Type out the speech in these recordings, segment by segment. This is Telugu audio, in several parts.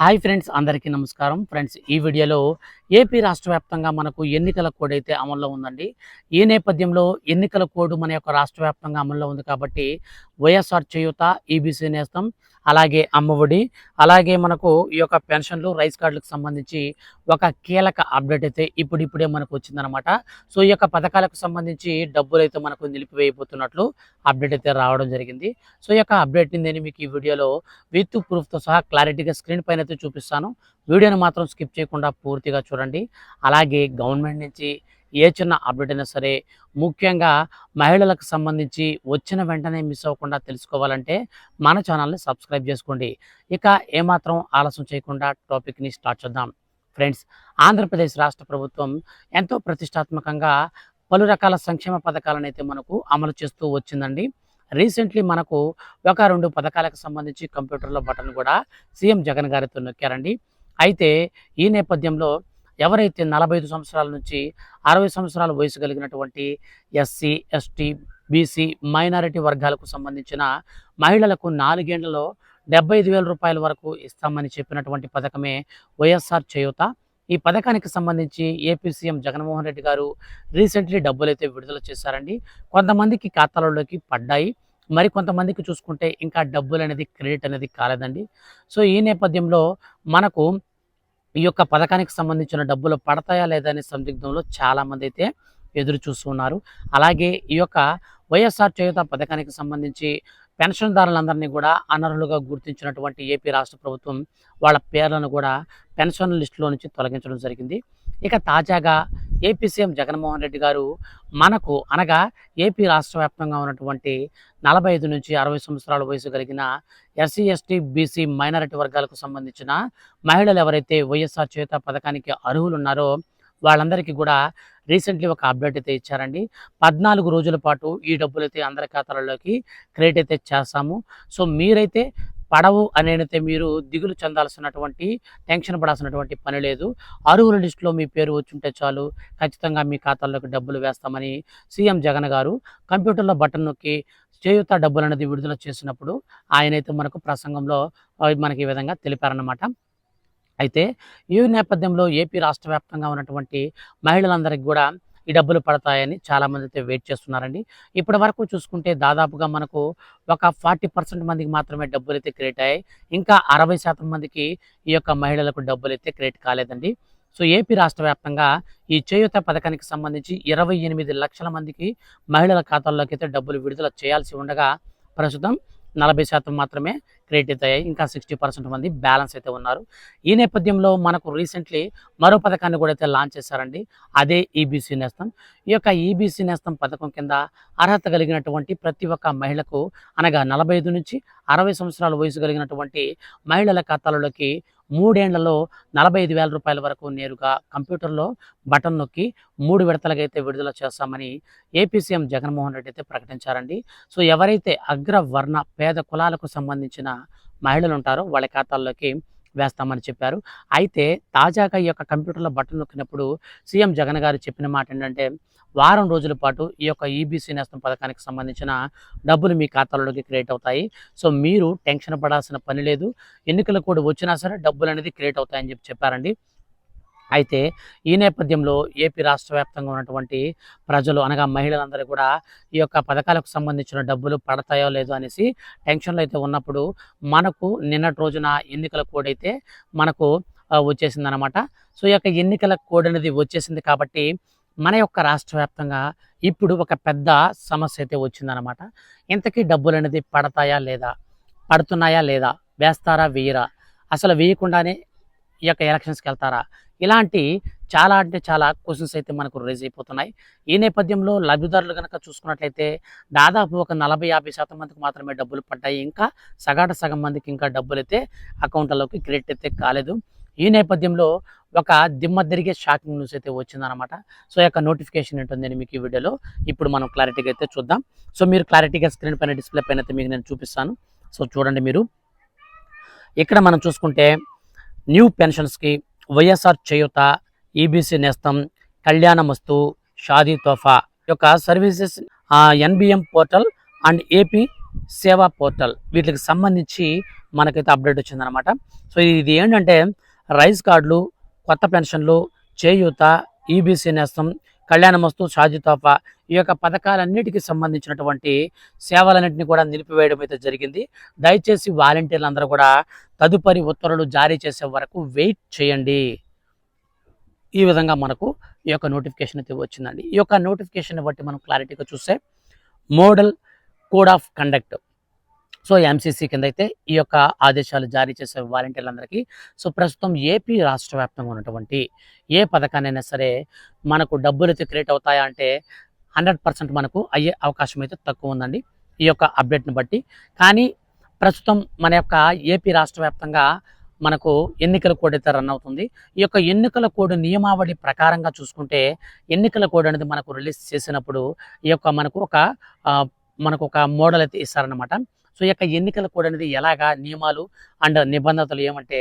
హాయ్ ఫ్రెండ్స్ అందరికీ నమస్కారం. ఫ్రెండ్స్ ఈ వీడియోలో ఏపీ రాష్ట్ర వ్యాప్తంగా మనకు ఎన్నికల కోడ్ అయితే అమల్లో ఉందండి. ఈ నేపథ్యంలో ఎన్నికల కోడ్ మన యొక్క రాష్ట్ర వ్యాప్తంగా అమల్లో ఉంది కాబట్టి వైఎస్ఆర్ చేయూత ఈబీసీ నేస్తం. అలాగే అమ్మఒడి అలాగే మనకు ఈ యొక్క పెన్షన్లు రైస్ కార్డులకు సంబంధించి ఒక కీలక అప్డేట్ అయితే ఇప్పుడిప్పుడే మనకు వచ్చిందనమాట సో ఈ యొక్క పథకాలకు సంబంధించి డబ్బులు అయితే మనకు నిలిపివేయబోతున్నట్లు అప్డేట్ అయితే రావడం జరిగింది. సో ఈ యొక్క అప్డేట్ని నేను మీకు ఈ వీడియోలో విత్ ప్రూఫ్తో సహా క్లారిటీగా స్క్రీన్ పైన అయితే చూపిస్తాను. వీడియోని మాత్రం స్కిప్ చేయకుండా పూర్తిగా చూడండి. అలాగే గవర్నమెంట్ నుంచి ఏ చిన్న అప్డేట్ అయినా సరే ముఖ్యంగా మహిళలకు సంబంధించి వచ్చిన వెంటనే మిస్ అవ్వకుండా తెలుసుకోవాలంటే మన ఛానల్ని సబ్స్క్రైబ్ చేసుకోండి. ఇక ఏమాత్రం ఆలస్యం చేయకుండా టాపిక్ని స్టార్ట్ చేద్దాం. ఫ్రెండ్స్ ఆంధ్రప్రదేశ్ రాష్ట్ర ప్రభుత్వం ఎంతో ప్రతిష్టాత్మకంగా పలు రకాల సంక్షేమ పథకాలను అయితే మనకు అమలు చేస్తూ వచ్చిందండి. రీసెంట్లీ మనకు ఒక రెండు పథకాలకు సంబంధించి కంప్యూటర్లో బటన్ కూడా సీఎం జగన్ గారితో నొక్కారండి. అయితే ఈ నేపథ్యంలో ఎవరైతే నలభై ఐదు సంవత్సరాల నుంచి అరవై సంవత్సరాల వయసు కలిగినటువంటి ఎస్సీ ఎస్టీ బీసీ మైనారిటీ వర్గాలకు సంబంధించిన మహిళలకు నాలుగేండ్లలో డెబ్బై ఐదు వేల రూపాయల వరకు ఇస్తామని చెప్పినటువంటి పథకమే వైఎస్ఆర్ చేయూత. ఈ పథకానికి సంబంధించి ఏపీ సీఎం జగన్మోహన్ రెడ్డి గారు రీసెంట్లీ డబ్బులైతే విడుదల చేశారండి. కొంతమందికి ఖాతాలలోకి పడ్డాయి. మరి కొంతమందికి చూసుకుంటే ఇంకా డబ్బులు అనేది క్రెడిట్ అనేది కాలేదండి. సో ఈ నేపథ్యంలో మనకు ఈ యొక్క పథకానికి సంబంధించిన డబ్బులు పడతాయా లేదా అనే సందిగ్ధంలో చాలామంది అయితే ఎదురు చూస్తున్నారు అలాగే ఈ యొక్క వైఎస్ఆర్ చేయుత పథకానికి సంబంధించి పెన్షన్దారులందరినీ కూడా అనర్హులుగా గుర్తించినటువంటి ఏపీ రాష్ట్ర ప్రభుత్వం వాళ్ళ పేర్లను కూడా పెన్షన్ లిస్టులో నుంచి తొలగించడం జరిగింది. ఇక తాజాగా ఏపీ సీఎం జగన్మోహన్ రెడ్డి గారు మనకు అనగా ఏపీ రాష్ట్ర వ్యాప్తంగా ఉన్నటువంటి నలభై ఐదు నుంచి అరవై సంవత్సరాల వయసు కలిగిన ఎస్సీ ఎస్టీ బీసీ మైనారిటీ వర్గాలకు సంబంధించిన మహిళలు ఎవరైతే వైఎస్ఆర్ చేత పథకానికి అర్హులు ఉన్నారో వాళ్ళందరికీ కూడా రీసెంట్లీ ఒక అప్డేట్ అయితే ఇచ్చారండి. పద్నాలుగు రోజుల పాటు ఈ డబ్బులు అయితే అందరి ఖాతాలలోకి క్రెడిట్ అయితే చేస్తాము. సో మీరైతే పడవు అనేనైతే మీరు దిగులు చెందాల్సినటువంటి టెన్షన్ పడాల్సినటువంటి పని లేదు. అరువుల లిస్టులో మీ పేరు వచ్చుంటే చాలు. ఖచ్చితంగా మీ ఖాతాల్లోకి డబ్బులు వేస్తామని సీఎం జగన్ గారు కంప్యూటర్లో బటన్ నొక్కి చేయుత డబ్బులు అనేది విడుదల చేసినప్పుడు ఆయనైతే మనకు ప్రసంగంలో మనకి ఈ విధంగా తెలిపారన్నమాట. అయితే ఈ నేపథ్యంలో ఏపీ రాష్ట్ర వ్యాప్తంగా ఉన్నటువంటి మహిళలందరికీ కూడా ఈ డబ్బులు పడతాయని చాలామంది అయితే వెయిట్ చేస్తున్నారండి. ఇప్పటి వరకు చూసుకుంటే దాదాపుగా మనకు ఒక ఫార్టీ పర్సెంట్ మందికి మాత్రమే డబ్బులు అయితే క్రియేట్ అయ్యాయి. ఇంకా అరవై శాతం మందికి ఈ యొక్క మహిళలకు డబ్బులు అయితే క్రియేట్ కాలేదండి. సో ఏపీ రాష్ట్ర వ్యాప్తంగా ఈ చేయూత పథకానికి సంబంధించి ఇరవై ఎనిమిది లక్షల మందికి మహిళల ఖాతాల్లోకి అయితే డబ్బులు విడుదల చేయాల్సి ఉండగా ప్రస్తుతం నలభై శాతం మాత్రమే క్రెడిట్ అవుతాయి ఇంకా సిక్స్టీ పర్సెంట్ మంది బ్యాలెన్స్ అయితే ఉన్నారు. ఈ నేపథ్యంలో మనకు రీసెంట్లీ మరో పథకాన్ని కూడా అయితే లాంచ్ చేశారండి. అదే ఈబీసీ నేస్తం. ఈ యొక్క ఈబీసీ నేస్తం పథకం కింద అర్హత కలిగినటువంటి ప్రతి ఒక్క మహిళకు అనగా నలభై ఐదు నుంచి అరవై సంవత్సరాల వయసు కలిగినటువంటి మహిళల ఖాతాలలోకి మూడేండ్లలో నలభై ఐదు వేల రూపాయల వరకు నేరుగా కంప్యూటర్లో బటన్ నొక్కి మూడు విడతలుగా అయితే విడుదల చేస్తామని ఏపీ సీఎం జగన్మోహన్ రెడ్డి అయితే ప్రకటించారండి. సో ఎవరైతే అగ్రవర్ణ పేద కులాలకు సంబంధించిన మహిళలు ఉంటారో వాళ్ళ ఖాతాల్లోకి వేస్తామని చెప్పారు. అయితే తాజాగా ఈ యొక్క కంప్యూటర్లో బటన్ నొక్కినప్పుడు సీఎం జగన్ గారు చెప్పిన మాట ఏంటంటే వారం రోజుల పాటు ఈ యొక్క ఈబీసీ నేస్తం పథకానికి సంబంధించిన డబ్బులు మీ ఖాతాలోకి క్రియేట్ అవుతాయి. సో మీరు టెన్షన్ పడాల్సిన పని లేదు. ఎన్నికలు కూడా వచ్చినా సరే డబ్బులు అనేది క్రియేట్ అవుతాయని చెప్పి చెప్పారండి. అయితే ఈ నేపథ్యంలో ఏపీ రాష్ట్ర వ్యాప్తంగా ఉన్నటువంటి ప్రజలు అనగా మహిళలందరూ కూడా ఈ యొక్క పథకాలకు సంబంధించిన డబ్బులు పడతాయో లేదో అనేసి టెన్షన్లో అయితే ఉన్నప్పుడు మనకు నిన్నటి రోజున ఎన్నికల కోడ్ అయితే మనకు వచ్చేసింది అనమాట సో ఈ యొక్క ఎన్నికల కోడ్ అనేది వచ్చేసింది కాబట్టి మన యొక్క రాష్ట్ర వ్యాప్తంగా ఇప్పుడు ఒక పెద్ద సమస్య అయితే వచ్చిందనమాట ఇంతకీ డబ్బులు అనేది పడతాయా లేదా? పడుతున్నాయా లేదా? వేస్తారా వేయరా? అసలు వేయకుండానే ఈ యొక్క ఎలక్షన్స్కి వెళ్తారా? ఇలాంటి చాలా అంటే చాలా క్వశ్చన్స్ అయితే మనకు రేజ్ అయిపోతున్నాయి. ఈ నేపథ్యంలో లబ్ధిదారులు కనుక చూసుకున్నట్లయితే దాదాపు ఒక నలభై యాభై శాతం మందికి మాత్రమే డబ్బులు పడ్డాయి. ఇంకా సగాట సగం మందికి ఇంకా డబ్బులు అయితే అకౌంట్లలోకి క్రెడిట్ అయితే కాలేదు. ఈ నేపథ్యంలో ఒక దిమ్మ తిరిగే షాకింగ్ న్యూస్ అయితే వచ్చిందనమాట సో యొక్క నోటిఫికేషన్ ఉంటుందని మీకు ఈ వీడియోలో ఇప్పుడు మనం క్లారిటీగా అయితే చూద్దాం. సో మీరు క్లారిటీగా స్క్రీన్ పైన డిస్ప్లే పైన అయితే మీకు నేను చూపిస్తాను. సో చూడండి మీరు. ఇక్కడ మనం చూసుకుంటే న్యూ పెన్షన్స్కి వైఎస్ఆర్ చేయూత ఈబీసీ నేస్తం కళ్యాణమస్తు షాదీ తోఫా యొక్క services NBM portal and AP Seva portal వీటికి సంబంధించి మనకైతే అప్డేట్ వచ్చిందనమాట సో ఇది ఏంటంటే రైస్ కార్డులు కొత్త పెన్షన్లు చేయూత ఈబీసీ నేస్తం కళ్యాణమస్తు షాజీ తోఫా ఈ యొక్క పథకాలన్నిటికీ సంబంధించినటువంటి సేవలన్నింటినీ కూడా నిలిపివేయడం అయితే జరిగింది. దయచేసి వాలంటీర్లు అందరూ కూడా తదుపరి ఉత్తర్వులు జారీ చేసే వరకు వెయిట్ చేయండి. ఈ విధంగా మనకు ఈ యొక్క నోటిఫికేషన్ అయితే వచ్చిందండి. ఈ యొక్క నోటిఫికేషన్ బట్టి మనం క్లారిటీగా చూస్తే model code of conduct so MCC కింద అయితే ఈ యొక్క ఆదేశాలు జారీ చేసే వాలంటీర్లందరికీ. సో ప్రస్తుతం ఏపీ రాష్ట్ర వ్యాప్తంగా ఉన్నటువంటి ఏ పథకాన్నైనా సరే మనకు డబ్బులు అయితే క్రియేట్ అవుతాయా అంటే హండ్రెడ్ పర్సెంట్ మనకు అయ్యే అవకాశం అయితే తక్కువ ఉందండి. ఈ యొక్క అప్డేట్ని బట్టి. కానీ ప్రస్తుతం మన యొక్క ఏపీ రాష్ట్ర వ్యాప్తంగా మనకు ఎన్నికల కోడ్ అయితే రన్ అవుతుంది. ఈ యొక్క ఎన్నికల కోడ్ నియమావళి ప్రకారంగా చూసుకుంటే ఎన్నికల కోడ్ అనేది మనకు రిలీజ్ చేసినప్పుడు ఈ యొక్క మనకు ఒక మనకు ఒక మోడల్ అయితే ఇస్తారనమాట సో ఈ యొక్క ఎన్నికల కోడ్ అనేది ఎలాగా నియమాలు అండ్ నిబంధనలు ఏమంటే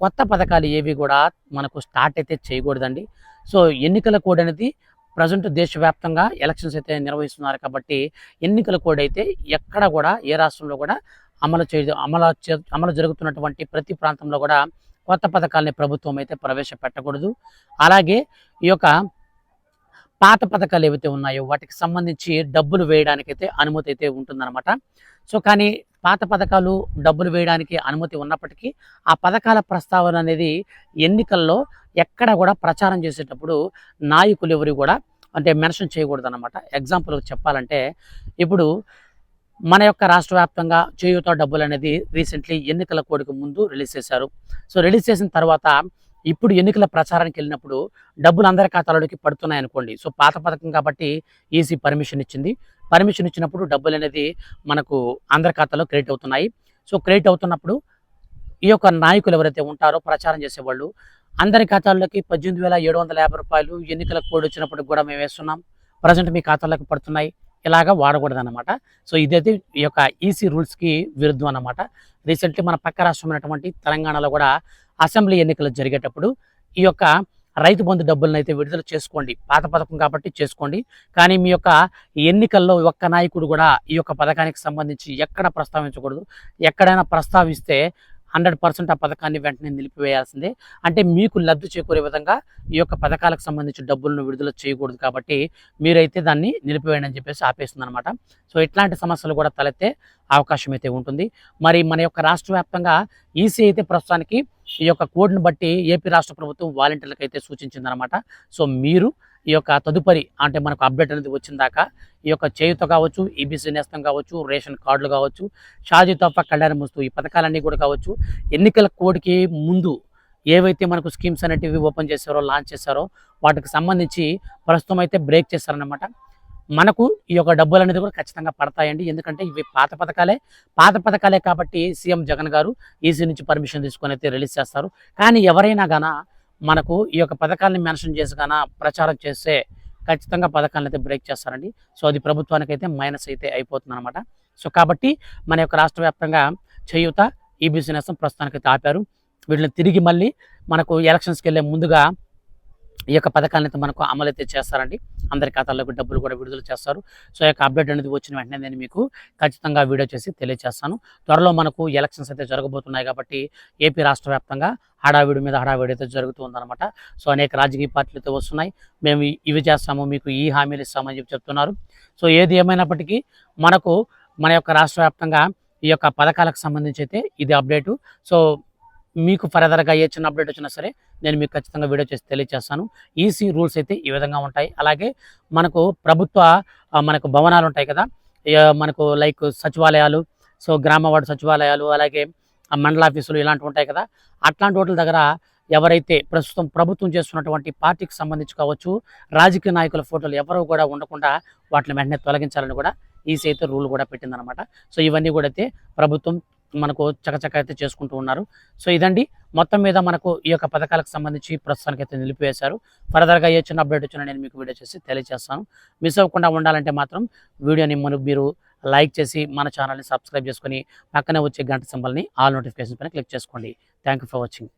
కొత్త పథకాలు ఏవి కూడా మనకు స్టార్ట్ అయితే చేయకూడదండి. సో ఎన్నికల కోడ్ అనేది ప్రజెంట్ దేశవ్యాప్తంగా ఎలక్షన్స్ అయితే నిర్వహిస్తున్నారు కాబట్టి ఎన్నికల కోడ్ అయితే ఎక్కడ కూడా ఏ రాష్ట్రంలో కూడా అమలు చే అమలు చే- అమలు జరుగుతున్నటువంటి ప్రతి ప్రాంతంలో కూడా కొత్త పథకాలని ప్రభుత్వం అయితే ప్రవేశపెట్టకూడదు. అలాగే ఈ యొక్క పాత పథకాలు ఏవైతే ఉన్నాయో వాటికి సంబంధించి డబ్బులు వేయడానికి అయితే అనుమతి అయితే ఉంటుందన్నమాట. సో కానీ పాత పథకాలు డబ్బులు వేయడానికి అనుమతి ఉన్నప్పటికీ ఆ పథకాల ప్రస్తావన అనేది ఎన్నికల్లో ఎక్కడ కూడా ప్రచారం చేసేటప్పుడు నాయకులు ఎవరు కూడా అంటే మెన్షన్ చేయకూడదు అనమాట ఎగ్జాంపుల్ చెప్పాలంటే ఇప్పుడు మన యొక్క రాష్ట్ర వ్యాప్తంగా చేయూత డబ్బులు అనేది రీసెంట్లీ ఎన్నికల కోడికి ముందు రిలీజ్ చేశారు. సో రిలీజ్ చేసిన తర్వాత ఇప్పుడు ఎన్నికల ప్రచారానికి వెళ్ళినప్పుడు డబ్బులు అందరి ఖాతాలోకి పడుతున్నాయి అనుకోండి. సో పాత పథకం కాబట్టి ఈసీ పర్మిషన్ ఇచ్చింది. పర్మిషన్ ఇచ్చినప్పుడు డబ్బులు అనేది మనకు అందరి ఖాతాలో క్రెడిట్ అవుతున్నాయి. సో క్రెడిట్ అవుతున్నప్పుడు ఈ యొక్క నాయకులు ఎవరైతే ఉంటారో ప్రచారం చేసేవాళ్ళు అందరి ఖాతాల్లోకి పద్దెనిమిది వేల ఏడు వందల యాభై రూపాయలు ఎన్నికల కోడ్ వచ్చినప్పుడు కూడా మేము వేస్తున్నాం. ప్రజెంట్ మీ ఖాతాలోకి పడుతున్నాయి. ఇలాగా వాడకూడదు అనమాట సో ఇదైతే ఈ యొక్క ఈసీ రూల్స్కి విరుద్ధం అన్నమాట. రీసెంట్లీ మన పక్క రాష్ట్రం తెలంగాణలో కూడా అసెంబ్లీ ఎన్నికలు జరిగేటప్పుడు ఈ యొక్క రైతు బంధు డబ్బులను అయితే విడుదల చేసుకోండి. పాత పథకం కాబట్టి చేసుకోండి. కానీ మీ యొక్క ఎన్నికల్లో ఒక్క నాయకుడు కూడా ఈ యొక్క పథకానికి సంబంధించి ఎక్కడ ప్రస్తావించకూడదు. ఎక్కడైనా ప్రస్తావిస్తే హండ్రెడ్ పర్సెంట్ ఆ పథకాన్ని వెంటనే నిలిపివేయాల్సిందే. అంటే మీకు లబ్ధి చేకూరే విధంగా ఈ యొక్క పథకాలకు సంబంధించి డబ్బులను విడుదల చేయకూడదు కాబట్టి మీరైతే దాన్ని నిలిపివేయండి అని చెప్పేసి ఆపేస్తుందన్నమాట. సో ఇట్లాంటి సమస్యలు కూడా తలెత్తే అవకాశం అయితే ఉంటుంది. మరి మన యొక్క రాష్ట్ర వ్యాప్తంగా ఈసీ అయితే ప్రస్తుతానికి ఈ యొక్క కోడ్ని బట్టి ఏపీ రాష్ట్ర ప్రభుత్వం వాలంటీర్లకు అయితే సూచించిందనమాట సో మీరు ఈ యొక్క తదుపరి అంటే మనకు అప్డేట్ అనేది వచ్చిన దాకా ఈ యొక్క చేయుత కావచ్చు ఈబీసీ నేస్తం కావచ్చు రేషన్ కార్డులు కావచ్చు షాజీ తోఫా కళ్యాణ ముస్తు ఈ పథకాలన్నీ కూడా కావచ్చు. ఎన్నికల కోడ్కి ముందు ఏవైతే మనకు స్కీమ్స్ అనేటివి ఓపెన్ చేశారో లాంచ్ చేశారో వాటికి సంబంధించి ప్రస్తుతం అయితే బ్రేక్ చేశారనమాట మనకు ఈ యొక్క డబ్బులు అనేది కూడా ఖచ్చితంగా పడతాయండి. ఎందుకంటే ఇవి పాత పథకాలే. పాత పథకాలే కాబట్టి సీఎం జగన్ గారు ఈసీ నుంచి పర్మిషన్ తీసుకొని అయితే రిలీజ్ చేస్తారు. కానీ ఎవరైనా కానీ మనకు ఈ యొక్క పథకాన్ని మెన్షన్ చేసిగాన ప్రచారం చేస్తే ఖచ్చితంగా పథకాలను అయితే బ్రేక్ చేస్తారండి. సో అది ప్రభుత్వానికి అయితే మైనస్ అయితే అయిపోతుంది అనమాట సో కాబట్టి మన యొక్క రాష్ట్ర వ్యాప్తంగా చేయూత ఈ బిజినెస్ ప్రస్తుతానికి అయితే ఆపారు. వీటిని తిరిగి మళ్ళీ మనకు ఎలక్షన్స్కి వెళ్ళే ముందుగా ఈ యొక్క పథకాన్ని మనకు అమలు అయితే చేస్తారండి. అందరి ఖాతాల్లోకి డబ్బులు కూడా విడుదల చేస్తారు. సో ఈ యొక్క అప్డేట్ అనేది వచ్చిన వెంటనే నేను మీకు ఖచ్చితంగా వీడియో చేసి తెలియజేస్తాను త్వరలో మనకు ఎలక్షన్స్ అయితే జరగబోతున్నాయి కాబట్టి ఏపీ రాష్ట్ర వ్యాప్తంగా హడావిడి మీద హడావిడి అయితే జరుగుతూ ఉందన్నమాట. సో అనేక రాజకీయ పార్టీలు అయితే వస్తున్నాయి. మేము ఇవి చేస్తాము మీకు ఈ హామీలు ఇస్తామని చెప్పి చెప్తున్నారు. సో ఏది ఏమైనప్పటికీ మనకు మన యొక్క రాష్ట్ర వ్యాప్తంగా ఈ యొక్క పథకాలకు సంబంధించి అయితే ఇది అప్డేటు. సో మీకు ఫర్దర్గా ఏ చిన్న అప్డేట్ వచ్చినా సరే నేను మీకు ఖచ్చితంగా వీడియో చేసి తెలియజేస్తాను ఈసీ రూల్స్ అయితే ఈ విధంగా ఉంటాయి. అలాగే మనకు ప్రభుత్వ మనకు భవనాలు ఉంటాయి కదా మనకు లైక్ సచివాలయాలు సో గ్రామ వార్డు సచివాలయాలు అలాగే మండల ఆఫీసులు ఇలాంటివి ఉంటాయి కదా అట్లాంటి వాటి దగ్గర ఎవరైతే ప్రస్తుతం ప్రభుత్వం చేస్తున్నటువంటి పార్టీకి సంబంధించి కావచ్చు రాజకీయ నాయకుల ఫోటోలు ఎవరు కూడా ఉండకుండా వాటిని వెంటనే తొలగించాలని కూడా ఈసీ అయితే రూల్ కూడా పెట్టిందనమాట. సో ఇవన్నీ కూడా అయితే ప్రభుత్వం మనకు చకచక అయితే చేసుకుంటూ ఉన్నారు. సో ఇదండి. మొత్తం మీద మనకు ఈ యొక్క పథకాలకు సంబంధించి ప్రస్తుతానికి అయితే నిలిపివేశారు. ఫర్దర్గా ఏ చిన్న అప్డేట్ వచ్చినా నేను మీకు వీడియో చేసి తెలియజేస్తాను. మిస్ అవ్వకుండా ఉండాలంటే మాత్రం వీడియోని మనం మీరు లైక్ చేసి మన ఛానల్ని సబ్స్క్రైబ్ చేసుకొని పక్కనే వచ్చే గంట సింబల్ని ఆల్ నోటిఫికేషన్ పైన క్లిక్ చేసుకోండి. Thank you for watching